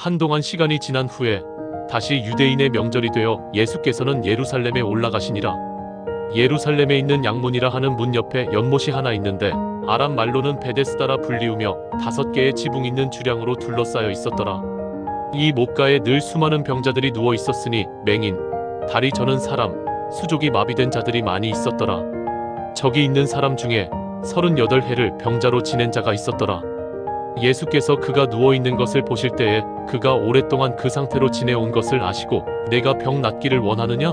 한동안 시간이 지난 후에 다시 유대인의 명절이 되어 예수께서는 예루살렘에 올라가시니라. 예루살렘에 있는 양문이라 하는 문 옆에 연못이 하나 있는데 아람 말로는 베데스다라 불리우며 다섯 개의 지붕 있는 주량으로 둘러싸여 있었더라. 이 못가에 늘 수많은 병자들이 누워 있었으니 맹인, 다리 저는 사람, 수족이 마비된 자들이 많이 있었더라. 저기 있는 사람 중에 서른여덟 해를 병자로 지낸 자가 있었더라. 예수께서 그가 누워 있는 것을 보실 때에 그가 오랫동안 그 상태로 지내온 것을 아시고 내가 병 낫기를 원하느냐?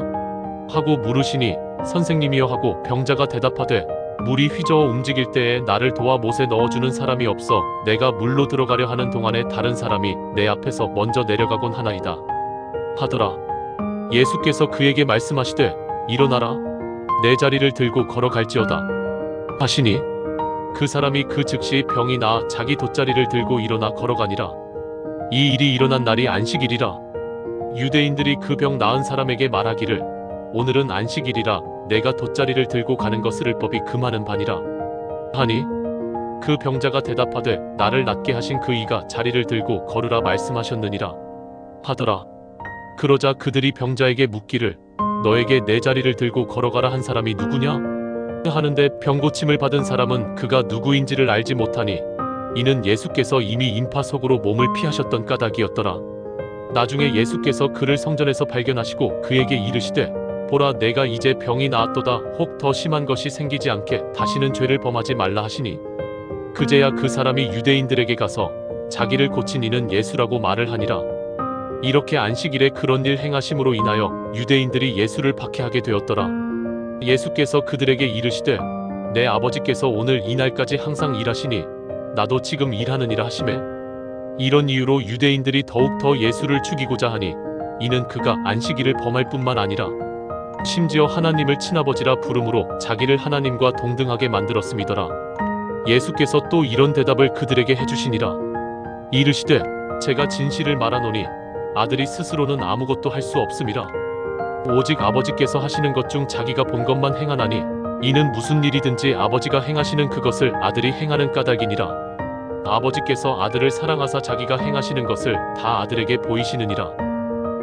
하고 물으시니 선생님이여 하고 병자가 대답하되 물이 휘저어 움직일 때에 나를 도와 못에 넣어주는 사람이 없어 내가 물로 들어가려 하는 동안에 다른 사람이 내 앞에서 먼저 내려가곤 하나이다. 하더라. 예수께서 그에게 말씀하시되 일어나라 내 자리를 들고 걸어갈지어다 하시니 그 사람이 그 즉시 병이 나아 자기 돗자리를 들고 일어나 걸어가니라. 이 일이 일어난 날이 안식일이라. 유대인들이 그 병 나은 사람에게 말하기를 오늘은 안식일이라 내가 돗자리를 들고 가는 것을 율법이 금하는 반이라. 하니 그 병자가 대답하되 나를 낫게 하신 그 이가 자리를 들고 걸으라 말씀하셨느니라. 하더라. 그러자 그들이 병자에게 묻기를 너에게 내 자리를 들고 걸어가라 한 사람이 누구냐? 하는데 병고침을 받은 사람은 그가 누구인지를 알지 못하니 이는 예수께서 이미 인파 속으로 몸을 피하셨던 까닭이었더라. 나중에 예수께서 그를 성전에서 발견하시고 그에게 이르시되 보라 내가 이제 병이 나았도다 혹 더 심한 것이 생기지 않게 다시는 죄를 범하지 말라 하시니 그제야 그 사람이 유대인들에게 가서 자기를 고친 이는 예수라고 말을 하니라. 이렇게 안식일에 그런 일 행하심으로 인하여 유대인들이 예수를 박해하게 되었더라. 예수께서 그들에게 이르시되 내 아버지께서 오늘 이 날까지 항상 일하시니 나도 지금 일하느니라 하시매 이런 이유로 유대인들이 더욱 더 예수를 죽이고자 하니 이는 그가 안식일을 범할 뿐만 아니라 심지어 하나님을 친아버지라 부름으로 자기를 하나님과 동등하게 만들었음이더라. 예수께서 또 이런 대답을 그들에게 해주시니라. 이르시되 제가 진실을 말하노니 아들이 스스로는 아무것도 할 수 없음이라. 오직 아버지께서 하시는 것 중 자기가 본 것만 행하나니 이는 무슨 일이든지 아버지가 행하시는 그것을 아들이 행하는 까닭이니라. 아버지께서 아들을 사랑하사 자기가 행하시는 것을 다 아들에게 보이시느니라.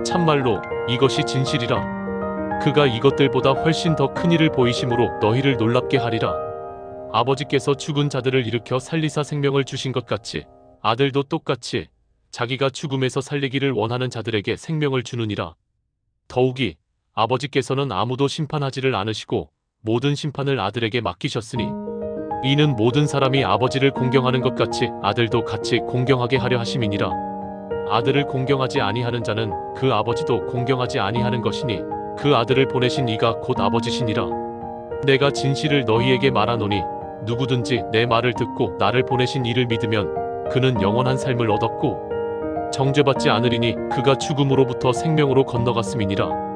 참말로 이것이 진실이라. 그가 이것들보다 훨씬 더 큰 일을 보이심으로 너희를 놀랍게 하리라. 아버지께서 죽은 자들을 일으켜 살리사 생명을 주신 것 같이 아들도 똑같이 자기가 죽음에서 살리기를 원하는 자들에게 생명을 주느니라. 더욱이 아버지께서는 아무도 심판하지를 않으시고 모든 심판을 아들에게 맡기셨으니 이는 모든 사람이 아버지를 공경하는 것 같이 아들도 같이 공경하게 하려 하심이니라. 아들을 공경하지 아니하는 자는 그 아버지도 공경하지 아니하는 것이니 그 아들을 보내신 이가 곧 아버지시니라. 내가 진실을 너희에게 말하노니 누구든지 내 말을 듣고 나를 보내신 이를 믿으면 그는 영원한 삶을 얻었고 정죄받지 않으리니 그가 죽음으로부터 생명으로 건너갔음이니라.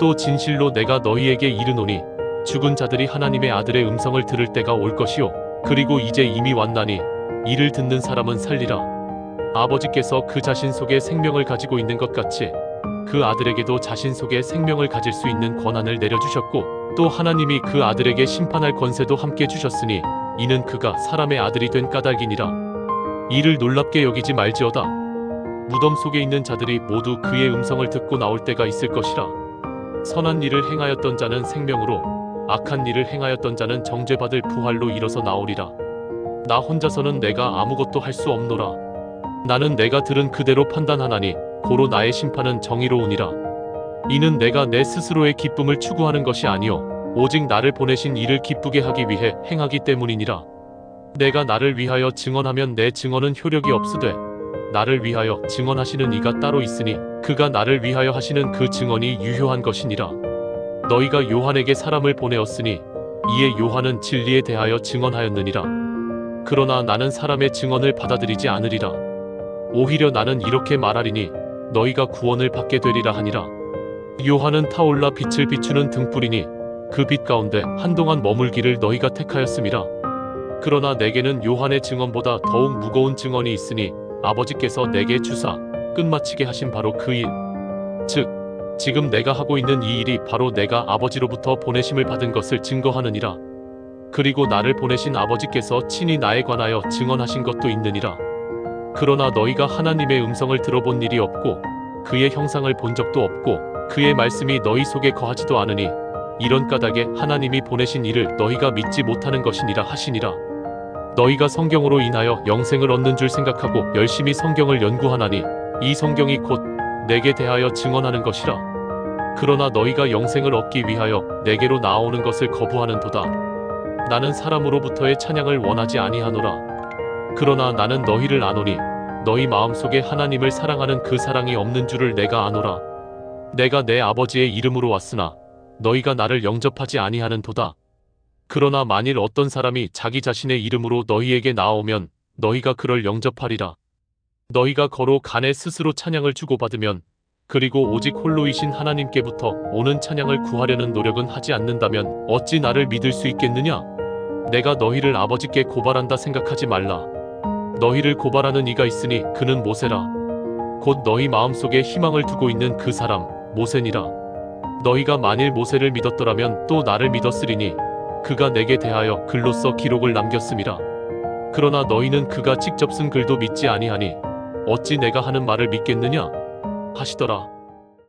또 진실로 내가 너희에게 이르노니 죽은 자들이 하나님의 아들의 음성을 들을 때가 올 것이요 그리고 이제 이미 왔나니 이를 듣는 사람은 살리라. 아버지께서 그 자신 속에 생명을 가지고 있는 것 같이 그 아들에게도 자신 속에 생명을 가질 수 있는 권한을 내려주셨고 또 하나님이 그 아들에게 심판할 권세도 함께 주셨으니 이는 그가 사람의 아들이 된 까닭이니라. 이를 놀랍게 여기지 말지어다. 무덤 속에 있는 자들이 모두 그의 음성을 듣고 나올 때가 있을 것이라. 선한 일을 행하였던 자는 생명으로, 악한 일을 행하였던 자는 정죄받을 부활로 일어서 나오리라. 나 혼자서는 내가 아무것도 할 수 없노라. 나는 내가 들은 그대로 판단하나니 고로 나의 심판은 정의로우니라. 이는 내가 내 스스로의 기쁨을 추구하는 것이 아니요 오직 나를 보내신 이를 기쁘게 하기 위해 행하기 때문이니라. 내가 나를 위하여 증언하면 내 증언은 효력이 없으되 나를 위하여 증언하시는 이가 따로 있으니 그가 나를 위하여 하시는 그 증언이 유효한 것이니라. 너희가 요한에게 사람을 보내었으니 이에 요한은 진리에 대하여 증언하였느니라. 그러나 나는 사람의 증언을 받아들이지 않으리라. 오히려 나는 이렇게 말하리니 너희가 구원을 받게 되리라 하니라. 요한은 타올라 빛을 비추는 등불이니 그 빛 가운데 한동안 머물기를 너희가 택하였음이라. 그러나 내게는 요한의 증언보다 더욱 무거운 증언이 있으니 아버지께서 내게 주사 끝마치게 하신 바로 그 일. 즉, 지금 내가 하고 있는 이 일이 바로 내가 아버지로부터 보내심을 받은 것을 증거하느니라. 그리고 나를 보내신 아버지께서 친히 나에 관하여 증언하신 것도 있느니라. 그러나 너희가 하나님의 음성을 들어본 일이 없고 그의 형상을 본 적도 없고 그의 말씀이 너희 속에 거하지도 않으니 이런 까닭에 하나님이 보내신 이를 너희가 믿지 못하는 것이니라 하시니라. 너희가 성경으로 인하여 영생을 얻는 줄 생각하고 열심히 성경을 연구하나니 이 성경이 곧 내게 대하여 증언하는 것이라. 그러나 너희가 영생을 얻기 위하여 내게로 나오는 것을 거부하는도다. 나는 사람으로부터의 찬양을 원하지 아니하노라. 그러나 나는 너희를 아노니 너희 마음속에 하나님을 사랑하는 그 사랑이 없는 줄을 내가 아노라. 내가 내 아버지의 이름으로 왔으나 너희가 나를 영접하지 아니하는도다. 그러나 만일 어떤 사람이 자기 자신의 이름으로 너희에게 나오면 너희가 그를 영접하리라. 너희가 거로 간에 스스로 찬양을 주고받으면 그리고 오직 홀로이신 하나님께부터 오는 찬양을 구하려는 노력은 하지 않는다면 어찌 나를 믿을 수 있겠느냐? 내가 너희를 아버지께 고발한다 생각하지 말라. 너희를 고발하는 이가 있으니 그는 모세라. 곧 너희 마음속에 희망을 두고 있는 그 사람 모세니라. 너희가 만일 모세를 믿었더라면 또 나를 믿었으리니 그가 내게 대하여 글로써 기록을 남겼음이라. 그러나 너희는 그가 직접 쓴 글도 믿지 아니하니 어찌 내가 하는 말을 믿겠느냐? 하시더라.